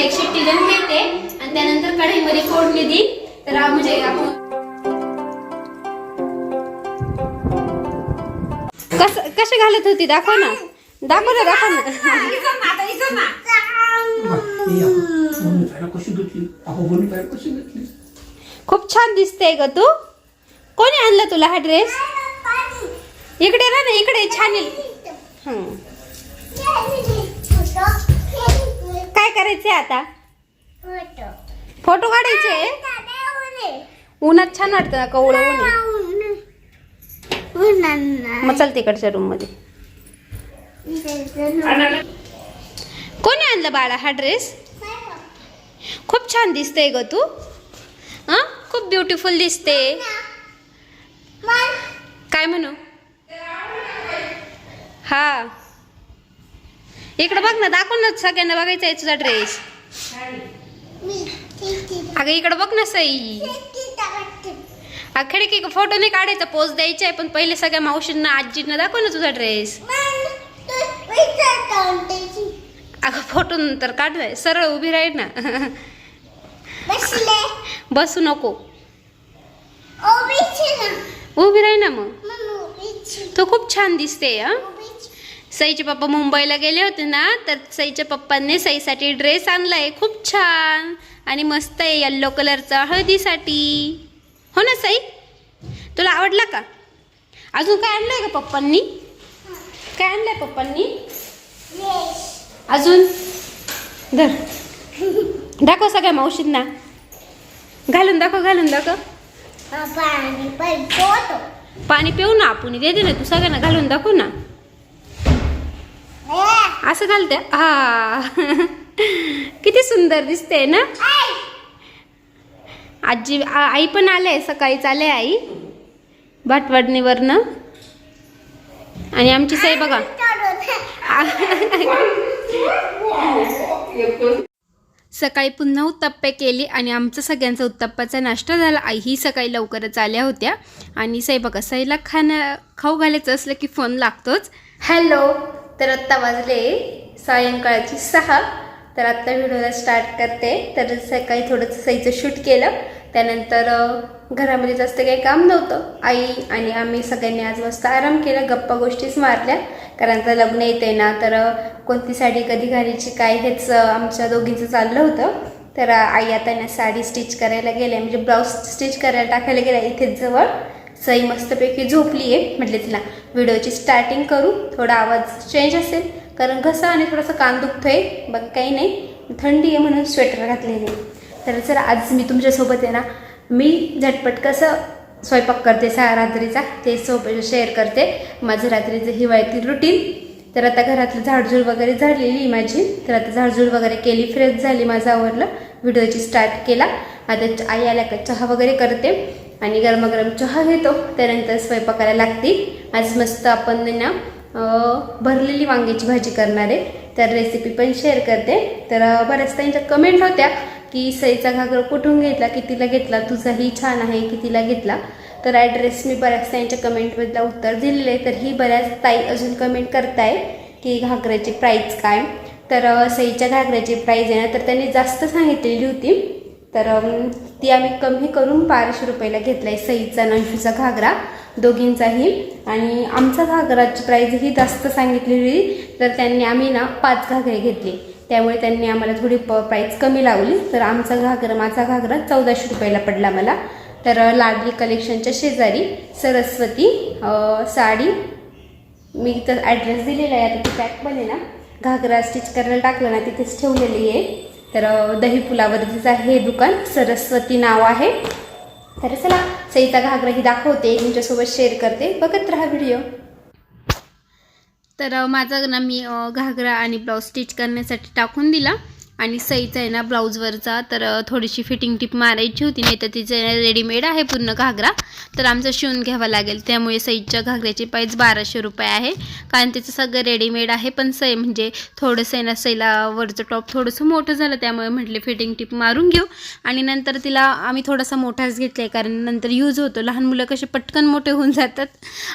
एक शिट्टी देऊन घेते आणि त्यानंतर कढईमध्ये फोडणी दी तर म्हणजे आपण कस कसे घालत होती? दाखव ना. दाखव ना दाखव ना. खूप छान दिसते ग तू. कोणी आणलं तुला हा ड्रेस इकडे ना इकडे छान येईल हं. काय करायचंय आता? फोटो. काढायचे? उन्हात छान वाटतं ना कवळं. मग चल तिकडच्या रूममध्ये. कोणी आणलं बाळा हा ड्रेस खूप छान दिसते ग तू. हा? खूप ब्युटिफुल दिसते. काय म्हणू? हा. इकडे बघ ना दाखव ना सगळ्यांना बघायचा आहे तुझा ड्रेस अगं इकडे बघ ना सई. खिडकी फोटो नाही काढायचा पोच द्यायचा आहे पण पहिले सगळ्या मावशींना आजींना दाखव ना तुझा ड्रेस अगं फोटो नंतर काढवाय सरळ उभी राहील ना. बसू नको. उभी राही ना मग. तू खूप छान दिसते हा? सईचे पप्पा मुंबईला गेले होते ना तर सईच्या पप्पांनी सईसाठी ड्रेस आणलाय. खूप छान. आणि मस्त आहे येल्लो कलरचा हळदीसाठी. हो ना सई? तुला आवडला का? अजून काय आणलंय का पप्पांनी? काय आणलंय पप्पांनी? अजून? धर. दाखव सगळ्या मावशींना. घालून दाखव घालून दाखव. पाणी पिऊ ना आपण दे दे ना तू सगळ्यांना. घालून दाखव ना. असं घालते. हा. किती सुंदर दिसते ना? आजी आई पण आले सकाळीच आले आई. भाटवाडणीवरनं. आणि आमची साई बघा. सकाळी पुन्हा उत्तप्पे केली आणि आमचा सगळ्यांचा उत्तप्पाचा नाश्ता झाला. आई ही सकाळी लवकरच आल्या होत्या. आणि साई बघा साईला खाणं खाऊ घालायचं असलं की फोन लागतोच. हॅलो तर आत्ता वाजले सायंकाळची सहा. तर आत्ता व्हिडिओला स्टार्ट करते. तर सकाळी थोडंसं सईचं शूट केलं. त्यानंतर घरामध्ये जास्त काही काम नव्हतं. आई आणि आम्ही सगळ्यांनी आज मस्त आराम केला. गप्पा गोष्टीच मारल्या. कारण आता लग्न येते ना तर कोणती साडी कधी घालायची काय हेच आमच्या दोघींचं चाललं होतं. तर आई आता ना साडी स्टिच करायला गेल्या. म्हणजे ब्लाऊज स्टिच करायला टाकायला गेल्या इथेच जवळ. सई मस्तपैकी झोपली आहे म्हटले तिला. व्हिडिओची स्टार्टिंग करू थोडा आवाज चेंज असेल. कारण घसा आणि थोडंसं कान दुखतोय बघ काही नाही. थंडी आहे म्हणून स्वेटर घातलेली तर सर आज मी तुमच्यासोबत आहे ना मी झटपट कसं स्वयंपाक करते सा रात्रीचा ते सोबत शेअर करते. माझं रात्रीचं हिवाळ्यातील रुटीन तर आता घरातलं झाडझूड वगैरे झालेली आहे माझी. तर आता झाडझूड वगैरे केली फ्रेश झाली माझं आवडलं व्हिडिओची स्टार्ट केला. आता च- आई आल्या का चहा वगैरे करते. आणि गरमागरम चहा घेतो. त्यानंतर स्वयंपाकाला लागते. आज मस्त आपण ना भरलेली वांग्याची भाजी करणार आहे. तर रेसिपी पण शेअर करते. तर बऱ्याच त्यांच्या कमेंट होत्या की सईचा घागर कुठून घेतला कितीला घेतला तुझाही छान आहे कितीला घेतला? तर ॲड्रेस मी बऱ्याच त्यांच्या कमेंटमधला उत्तर दिलेलं आहे. तर ही बऱ्याच ताई अजून कमेंट करताय की घागऱ्याची प्राईस काय? तर सईच्या घागऱ्याची प्राईज आहे ना तर त्यांनी जास्त सांगितलेली होती. तर ती आम्ही कमी करून बाराशे रुपयाला घेतला आहे सईचा नंशूचा घागरा दोघींचाही. आणि आमचा घागराची प्राईज ही जास्त सांगितलेली तर त्यांनी आम्ही ना पाच घागरे घेतले. त्यामुळे त्यांनी आम्हाला थोडी प प्राईज कमी लावली. तर आमचा घागरा माझा घागरा चौदाशे रुपयाला पडला मला. तर लाडली कलेक्शनच्या शेजारी सरस्वती साडी. मी तर ॲड्रेस दिलेला आहे आता ती पॅक पण ना घागरा स्टिच करायला टाकलं ना तिथेच ठेवलेली आहे. तर दही पुलावरतीच आहे हे दुकान सरस्वती नाव आहे. तर चला सईता घागरा ही दाखवते तुमच्यासोबत शेअर करते. बघत राहा व्हिडिओ तर माझा ना मी घागरा आणि ब्लाऊज स्टिच करण्यासाठी टाकून दिला. आणि सईचा आहे ना ब्लाऊजवरचा तर थोडीशी फिटिंग टिप मारायची होती नाही तर तिचं रेडीमेड आहे पूर्ण घागरा. तर आमचं शिवून घ्यावा लागेल. त्यामुळे सईच्या घागऱ्याची प्राईज बाराशे रुपये आहे. कारण तिचं सगळं रेडीमेड आहे पण सई म्हणजे थोडंसं आहे ना सईला वरचं टॉप थोडंसं मोठं झालं त्यामुळे म्हटले फिटिंग टिप मारून घेऊ. आणि नंतर तिला आम्ही थोडासा मोठाच घेतला आहे कारण नंतर यूज होतो. लहान मुलं कसे पटकन मोठे होऊन जातात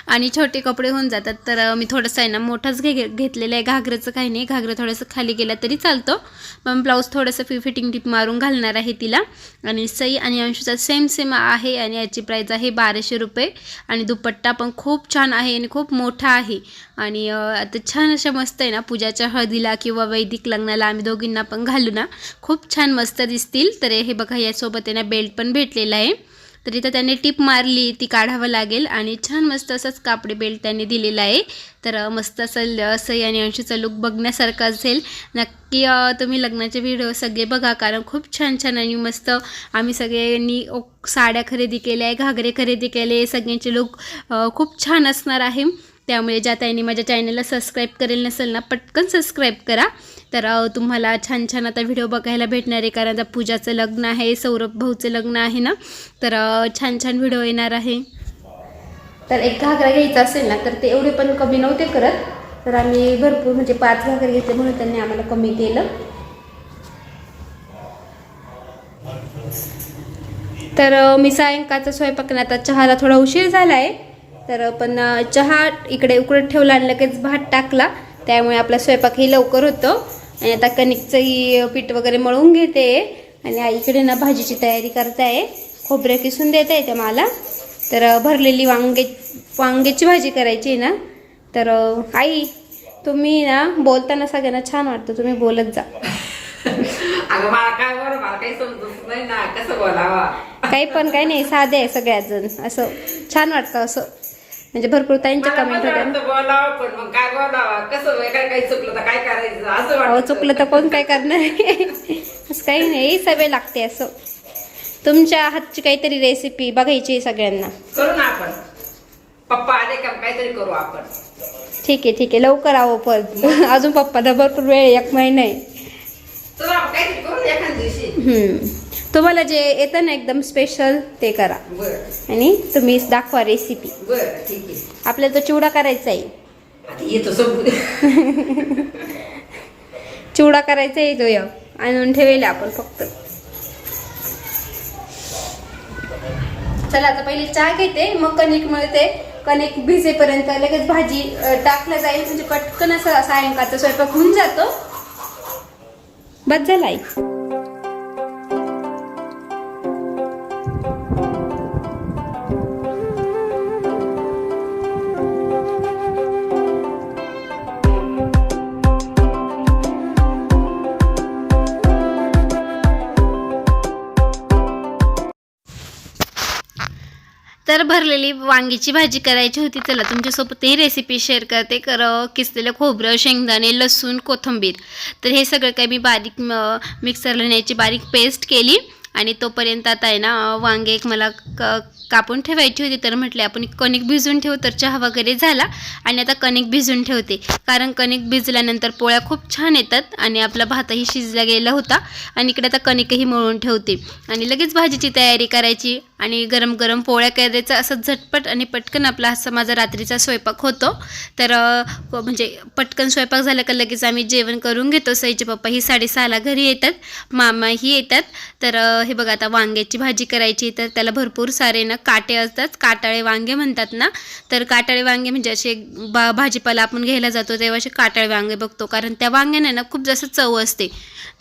आणि छोटे कपडे होऊन जातात. तर मी थोडंसं आहे ना मोठाच घे घेतलेलं आहे. घागऱ्याचं काही नाही घागरं थोडंसं खाली गेला तरी चालतो. मग ब्लाऊज थोडंसं फि फिटिंग टिप मारून घालणार आहे तिला. आणि सई आणि अंशूचा सेम सेम आहे आणि याची प्राईज आहे बाराशे रुपये. आणि दुपट्टा पण खूप छान आहे आणि खूप मोठा आहे. आणि आता छान अशा मस्त आहे ना पूजाच्या हळदीला किंवा वैदिक लग्नाला आम्ही दोघींना पण घालू ना. खूप छान मस्त दिसतील. तर हे बघा यासोबत आहे ना बेल्ट पण भेटलेला आहे. तर इथं त्याने टिप मारली ती काढावं लागेल आणि छान मस्त असंच कापडी बेल्ट त्यांनी दिलेला आहे. तर मस्त असं असं आणि अंशूचा लुक बघण्यासारखा असेल. नक्की तुम्ही लग्नाचे व्हिडिओ सगळे बघा कारण खूप छान छान आणि मस्त आम्ही सगळ्यांनी ओ, साड्या खरेदी केल्या आहे घागरे खरेदी केले सगळ्यांचे लुक खूप छान असणार आहे. त्यामुळे ज्या त्यांनी माझ्या चॅनलला सबस्क्राईब करेल नसेल ना पटकन सबस्क्राईब करा. तर तुम्हाला छान छान आता व्हिडिओ बघायला भेटणार आहे कारण आता पूजाचं लग्न आहे सौरभ भाऊचं लग्न आहे ना. तर छान छान व्हिडिओ येणार आहे. तर एक घागरा घ्यायचा असेल ना तर ते एवढे पण कमी नव्हते करत. तर आम्ही भरपूर म्हणजे पाच घागरे घेतले म्हणून त्यांनी आम्हाला कमी केलं. तर मी सायंकाळचा स्वयंपाक आता चहाला थोडा उशीर झाला आहे तर पण चहा इकडे उकडत ठेवला आणि लगेच भात टाकला. त्यामुळे आपला स्वयंपाकही लवकर होतो. आणि आता कणिकचंही पीठ वगैरे मळून घेते. आणि आईकडे ना भाजीची तयारी करताय. खोबरं किसून देता येते मला. तर भरलेली वांगे वांग्याची भाजी करायची आहे ना. तर आई तुम्ही ना बोलताना सगळ्यांना छान वाटतं. तुम्ही बोलत जा. अगं मला काय बरं मला काही समजत नाही ना. कसं बोलावा? काही पण काही नाही साधे आहे सगळ्यात जण असं छान वाटतं असं. म्हणजे भरपूर ताईंचे मला कमेंट पण होते ना बोलावं पण मग काय बोलावा? कसं काय काही चुकलं तर काय करायचं? असं अहो वाटतं. चुकलं तर कोण काय करणार? असं काही नाही सवय लागते असं. तुमच्या हातची काहीतरी रेसिपी बघायची आहे सगळ्यांना. करू ना आपण. पप्पा आले का काहीतरी करू आपण. ठीक आहे ठीक आहे. लवकर आहो पण. अजून पप्पाला भरपूर वेळ आहे, एक महिना आहे. चला आपण काहीतरी करू ना एखाद्या दिवशी. हम्म. तुम्हाला जे येतं ना एकदम स्पेशल ते करा. आणि तुम्ही दाखवा रेसिपी आपल्याला तो चिवडा करायचा आहे. चिवडा करायचा आहे तो एक. आणून ठेवेल आपण फक्त. चला आता पहिले चहा घेते. मग कणिक मिळते कणिक भिजेपर्यंत लगेच भाजी टाकलं जाईल. म्हणजे पटकन असं सायंकाळचा स्वयंपाक होऊन जातो. बस झाला आई वांगीची भाजी करायची होती चला तुमच्यासोबत ही रेसिपी शेअर करते. कर किसलेलं खोबरं शेंगदाणे लसूण कोथिंबीर. तर हे सगळं काही मी बारीक मिक्सरला न्यायची बारीक पेस्ट केली. आणि तोपर्यंत आता आहे ना वांगे एक मला क कापून ठेवायची होती तर म्हटले आपण कणिक भिजून ठेवू तर चहा वगैरे झाला आणि आता कणिक भिजून ठेवते. कारण कणिक भिजल्यानंतर पोळ्या खूप छान येतात आणि आपला भातही शिजला गेला होता आणि इकडे आता कणिकही मळून ठेवते. आणि लगेच भाजीची तयारी करायची आणि गरम गरम पोळ्या करायचा असं झटपट आणि पटकन आपला असा माझा रात्रीचा स्वयंपाक होतो. तर म्हणजे पटकन स्वयंपाक झाला का लगेच आम्ही जेवण करून घेतो. सईचे पप्पा ही साडेसहाला घरी येतात मामाही येतात. तर हे बघा आता वांग्याची भाजी करायची तर त्याला भरपूर सारे ना काटे असतात. काटाळे वांगे म्हणतात ना. तर काटाळे वांगे म्हणजे असे बा भाजीपाला आपण घ्यायला जातो तेव्हा असे काटाळे वांगे बघतो. कारण त्या वांग्याने ना खूप जास्त चव असते.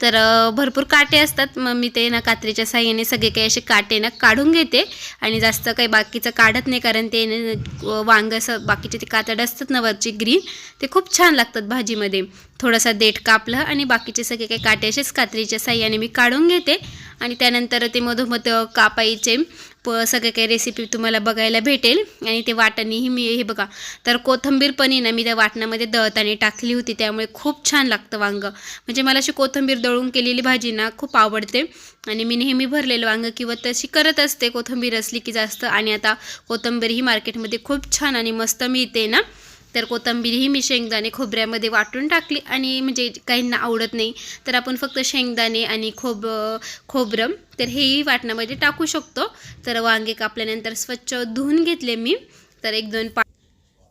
तर भरपूर काटे असतात. मग मी ते ना कात्रीच्या साह्याने सगळे काही असे काटे ना काढून घेते. आणि जास्त काही बाकीचं काढत नाही कारण ते वांग असं बाकीचे ते कातड असतात ना वरची ग्रीन ते खूप छान लागतात भाजीमध्ये. थोडासा देठ कापलं आणि बाकीचे सगळे काही काटे असेच कात्रीच्या साह्याने मी काढून घेते. आणि त्यानंतर ते मधोमध कापायचे प सगळे काही रेसिपी तुम्हाला बघायला भेटेल. आणि ते वाटणीही मी हे बघा तर कोथंबीर पण ना मी त्या वाटणामध्ये दळताने टाकली होती त्यामुळे खूप छान लागतं वांगं. म्हणजे मला अशी कोथंबीर दळून केलेली भाजी ना खूप आवडते. आणि मी नेहमी भरलेलं वांगं किंवा तशी करत असते कोथंबीर असली की जास्त. आणि आता कोथंबीर ही मार्केटमध्ये खूप छान आणि मस्त मिळते ना. तर कोथिंबीरही मी शेंगदाणे खोबऱ्यामध्ये वाटून टाकली आणि म्हणजे काहींना आवडत नाही तर आपण फक्त शेंगदाणे आणि खोब खोबरं तर हेही वाटणामध्ये टाकू शकतो. तर वांगे कापल्यानंतर स्वच्छ धुवून घेतले मी. तर एक दोन पा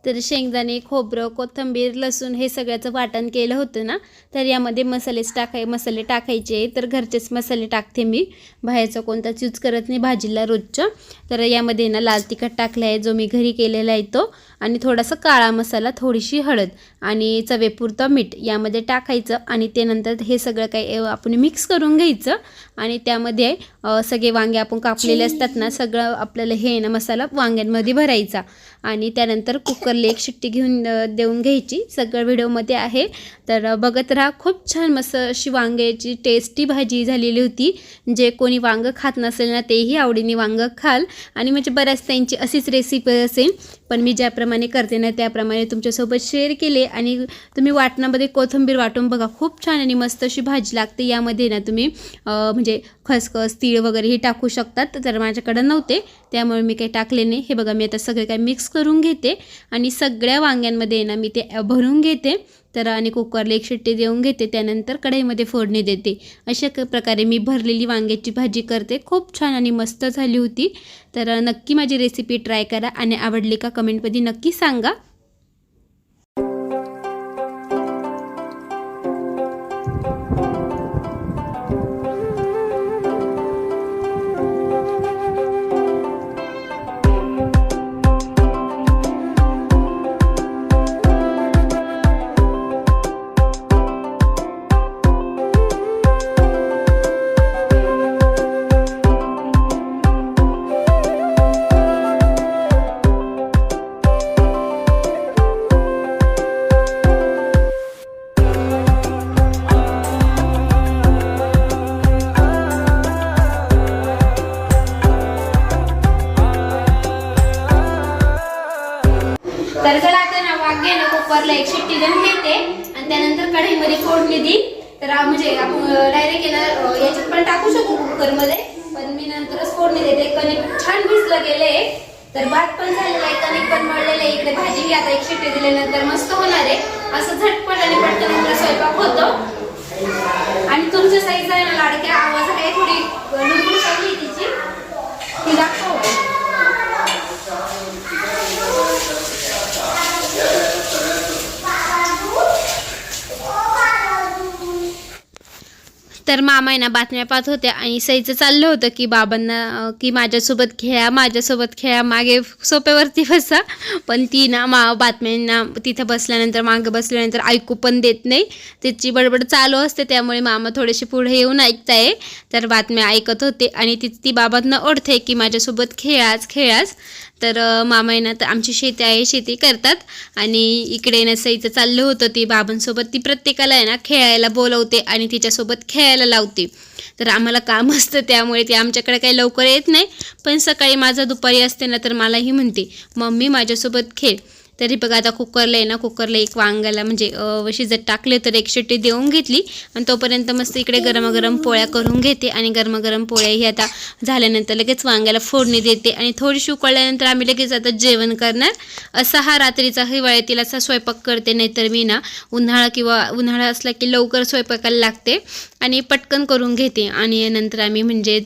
तर शेंगदाणे खोबरं कोथिंबीर लसूण हे सगळ्याचं वाटण केलं होतं ना? तर यामध्ये मसालेच टाकाय मसाले टाकायचे. तर घरचेच मसाले टाकते मी. बाहेरचा कोणताच यूज करत नाही भाजीला रोजचं. तर यामध्ये ना लाल तिखट टाकलं आहे जो मी घरी केलेला आहे तो. आणि थोडासा काळा मसाला थोडीशी हळद आणि चवेपुरतं मीठ यामध्ये टाकायचं आणि ते नंतर हे सगळं काही आपण मिक्स करून घ्यायचं. आणि त्यामध्ये सगळे वांगे आपण कापलेले असतात ना सगळं आपल्याला हे ना मसाला वांग्यांमध्ये भरायचा. आणि त्यानंतर कुकरला एक शिट्टी घेऊन देऊन घ्यायची. सगळं व्हिडिओमध्ये आहे. तर बघत राहा खूप छान मस्त अशी वांग्याची टेस्टी भाजी झालेली होती. जे कोणी वांगं खात नसेल ना तेही आवडीने वांगं खाल. आणि म्हणजे बऱ्याच त्यांची अशीच रेसिपी असेल. पण मी ज्याप्रमाणे करते ना त्याप्रमाणे तुमच्यासोबत शेअर केले आणि तुम्ही वाटणामध्ये कोथिंबीर वाटून बघा खूप छान आणि मस्त अशी भाजी लागते. यामध्ये ना तुम्ही म्हणजे खसखस तीळ वगैरे हे टाकू शकतात. तर माझ्याकडं नव्हते त्यामुळे मी काही टाकले नाही. हे बघा मी आता सगळे काही मिक्स करून घेते आणि सगळ्या वांग्यांमध्ये ना मी ते भरून घेते. तर आणि कुकरला एक शिट्टी देऊन घेते त्यानंतर कढईमध्ये फोडणी देते. अशा क प्रकारे मी भरलेली वांग्याची भाजी करते. खूप छान आणि मस्त झाली होती. तर नक्की माझी रेसिपी ट्राय करा आणि आवडली का कमेंटमध्ये नक्की सांगा. डायरेक्ट येणार याच्यात पण टाकू शकू कुकरमध्ये पण मी नंतरच फोडणी देते. कणिक छान भिजलं गेले. तर भात पण झालेला आहे कणिक पण मळलेलं आहे. इकडे भाजी बी आता एक शिट्टी दिल्यानंतर मस्त होणार आहे. असं झटपट आणि पटकन आपला स्वयंपाक होतो. आणि तुमच्या साईजला आहे ना लाडक्या आवाज आहे थोडी लुडबुड चालली आहे तिची ती दाखव तर मामा आहे ना बातम्या पाहत होत्या आणि सईचं चाललं होतं की बाबांना की माझ्यासोबत खेळा माझ्यासोबत खेळा मागे सोप्यावरती बसा. पण ती ना मा बातम्यांना तिथं बसल्यानंतर मागे बसल्यानंतर ऐकू पण देत नाही. तिची बडबड चालू असते त्यामुळे मामा थोडेसे पुढे येऊन ऐकताय. तर बातम्या ऐकत होते आणि ती ती बाबांना ओढते की माझ्यासोबत खेळाच खेळाच. तर मामा आहे ना तर आमची शेती आहे शेती करतात. आणि इकडे ना चाललं होतं ती बाबांसोबत. ती प्रत्येकाला आहे ना खेळायला बोलवते आणि तिच्यासोबत खेळायला लावते. तर आम्हाला काम असतं त्यामुळे ती आमच्याकडे काही लवकर येत नाही. पण सकाळी माझं दुपारी असते ना तर मलाही म्हणते मम्मी माझ्यासोबत खेळ. तरी बघा आता कुकरला आहे ना कुकरला एक वांग्याला म्हणजे शिजत टाकले तर एक शिट्टी देऊन घेतली आणि तोपर्यंत मस्त इकडे गरमागरम पोळ्या करून घेते आणि गरमागरम पोळ्या ही आता झाल्यानंतर लगेच वांग्याला फोडणी देते आणि थोडीशी उकळल्यानंतर आम्ही लगेच आता जेवण करणार. असा हा रात्रीचा हिवाळ्यातील असा स्वयंपाक करते नाहीतर मी ना उन्हाळा किंवा उन्हाळा असला की लवकर स्वयंपाकाला लागते आणि पटकन करून घेते आणि नंतर आम्ही म्हणजे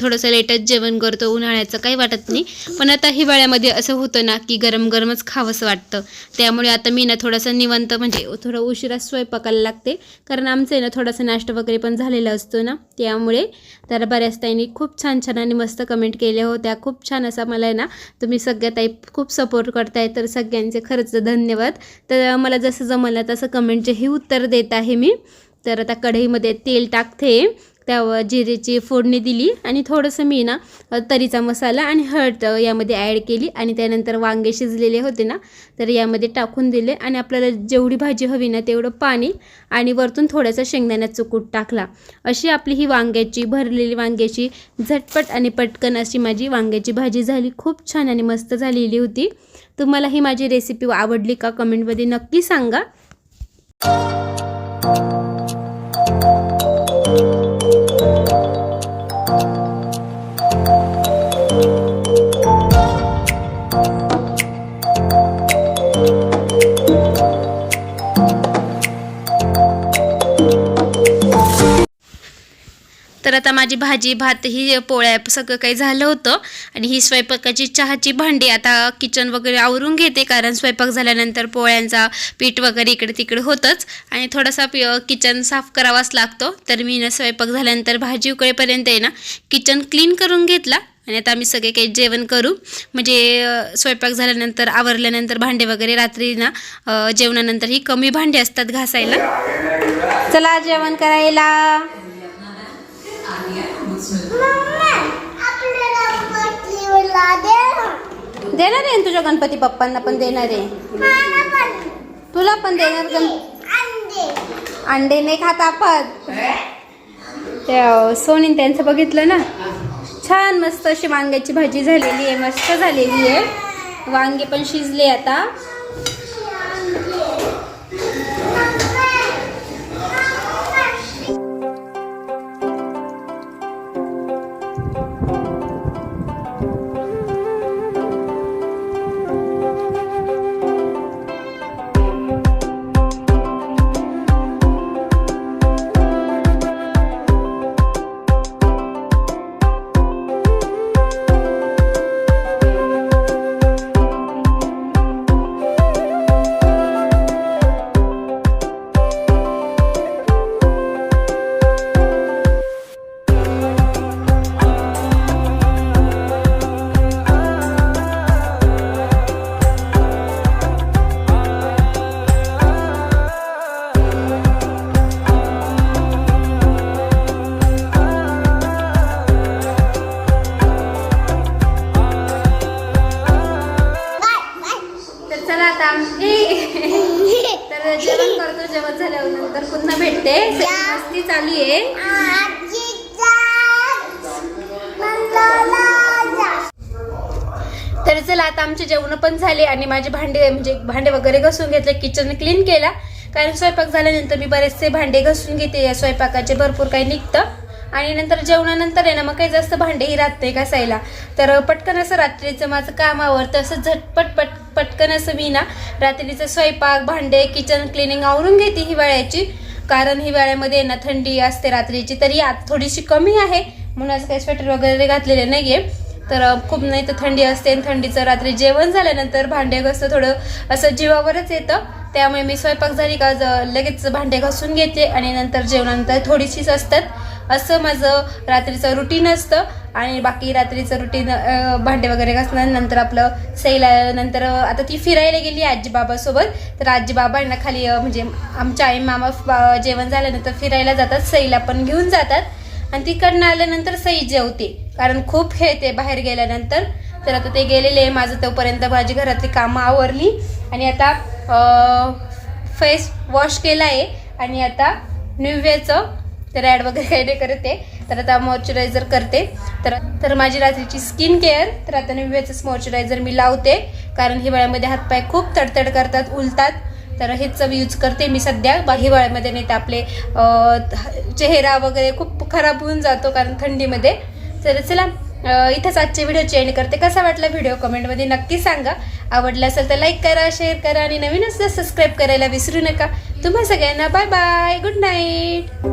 थोडंसं लेटच जेवण करतो उन्हाळ्याचं काही वाटत नाही. पण आता हिवाळ्यामध्ये असं होतं ना की गरम गरमच खावंसं वाटतं. त्यामुळे आता मी ना थोडंसं निवंत म्हणजे थोडं उशिरा स्वयंपाकाला लागते. कारण आमचं आहे ना थोडासा नाश्ता वगैरे पण झालेला असतो ना. त्यामुळे तर बऱ्याच ताईंनी खूप छान छान आणि मस्त कमेंट केल्या होत्या. खूप छान असा मला आहे ना तुम्ही सगळ्या ताई खूप सपोर्ट करताय. तर सगळ्यांचे खरंच धन्यवाद. तर मला जसं जमलं तसं कमेंटचेही उत्तर देत आहे मी. तर आता कढईमध्ये तेल टाकते. त्यावर जिरेची फोडणी दिली आणि थोडंसं मी ना तरीचा मसाला आणि हळद यामध्ये ॲड केली आणि त्यानंतर वांगे शिजलेले होते ना तर यामध्ये टाकून दिले आणि आपल्याला जेवढी भाजी हवी ना तेवढं पाणी आणि वरतून थोडासा शेंगदाण्याचा कूट टाकला. अशी आपली ही वांग्याची भरलेली वांग्याची झटपट आणि पटकन अशी माझी वांग्याची भाजी झाली. खूप छान आणि मस्त झालेली होती. तुम्हाला ही माझी रेसिपी आवडली का कमेंटमध्ये नक्की सांगा. Música माझी भाजी भात ही पोळ्या सगळं काही झालं होतं. आणि ही स्वयंपाकाची चहाची भांडी आता किचन वगैरे आवरून घेते कारण स्वयंपाक झाल्यानंतर पोळ्यांचा पीठ वगैरे इकडे तिकडे होतंच. आणि थोडासा किचन साफ करावाच लागतो. तर मी ना स्वयंपाक झाल्यानंतर भाजी उकळेपर्यंत आहे ना किचन क्लीन करून घेतला. आणि आता आम्ही सगळे काही जेवण करू. म्हणजे स्वयंपाक झाल्यानंतर आवरल्यानंतर भांडे वगैरे रात्री ना जेवणानंतर ही कमी भांडे असतात घासायला. चला जेवण करायला. देणार आहे तुझ्या गणपती बाप्पांना पण देणार आहे. तुला पण देणार गण अंडे नाही खात आपण. त्या सोनीन त्यांचं बघितलं ना? छान मस्त अशी वांग्याची भाजी झालेली आहे मस्त झालेली आहे. वांगे पण शिजले आता. तर चला आता आमचे जेवण पण झाले आणि माझे भांडे म्हणजे भांडे वगैरे घासून घेतले किचन क्लीन केला. कारण स्वयंपाक झाल्यानंतर मी बरेचसे भांडे घासून घेते या स्वयंपाकाचे भरपूर काही निघतं. आणि नंतर जेवणानंतर आहे ना मग काही जास्त भांडेही राहत नाही घासायला. तर पटकन असं रात्रीचं माझं काम आवडतं असं झटपट पट पटकन असं मी ना रात्रीचं स्वयंपाक भांडे किचन क्लिनिंग आवरून घेते हिवाळ्याची. कारण हिवाळ्यामध्ये ना थंडी असते रात्रीची तरी आत थोडीशी कमी आहे. म्हणून आज काही स्वेटर वगैरे घातलेले आहे तर खूप नाही तर थंडी असते आणि थंडीचं रात्री जेवण झाल्यानंतर भांडे घासतं थोडं असं जीवावरच येतं. त्यामुळे मी स्वयंपाक झाली का लगेच भांडे घासून घेते आणि नंतर जेवणानंतर थोडीशीच असतात. असं माझं रात्रीचं रुटीन असतं आणि बाकी रात्रीचं रुटीन भांडे वगैरे घासल्यानंतर आपलं सैला नंतर आता ती फिरायला गेली आजीबाबासोबत. तर आजीबाबांना खाली म्हणजे आमच्या आई मामा जेवण झाल्यानंतर फिरायला जातात सईला पण घेऊन जातात. आणि तिकडनं आल्यानंतर सई जेवते. कारण खूप खेळते बाहेर गेल्यानंतर तर आता ते गेलेले आहे माझं तोपर्यंत माझी घरातली कामं आवरली. आणि आता फेस वॉश केला आहे आणि आता निव्याचं तर ॲड वगैरे काही नाही करते तर आता मॉइश्चरायझर करते. तर तर माझी रात्रीची स्किन केअर तर आता निव्याचंच मॉइश्चरायझर मी लावते. कारण हिवाळ्यामध्ये हातपाय खूप तडतड करतात उलतात. तर हेच यूज करते मी सध्या. बा- हिवाळ्यामध्ये नाही तर आपले चेहरा वगैरे खूप खराब होऊन जातो कारण थंडीमध्ये. तर चला. इथंच आजचे व्हिडिओ एंड करते. कसा वाटला व्हिडिओ कमेंटमध्ये नक्की सांगा. आवडला असेल तर लाईक करा शेअर करा आणि नवीन असल्यास सबस्क्राईब करायला विसरू नका. तुम्हा सगळ्यांना बाय बाय गुड नाईट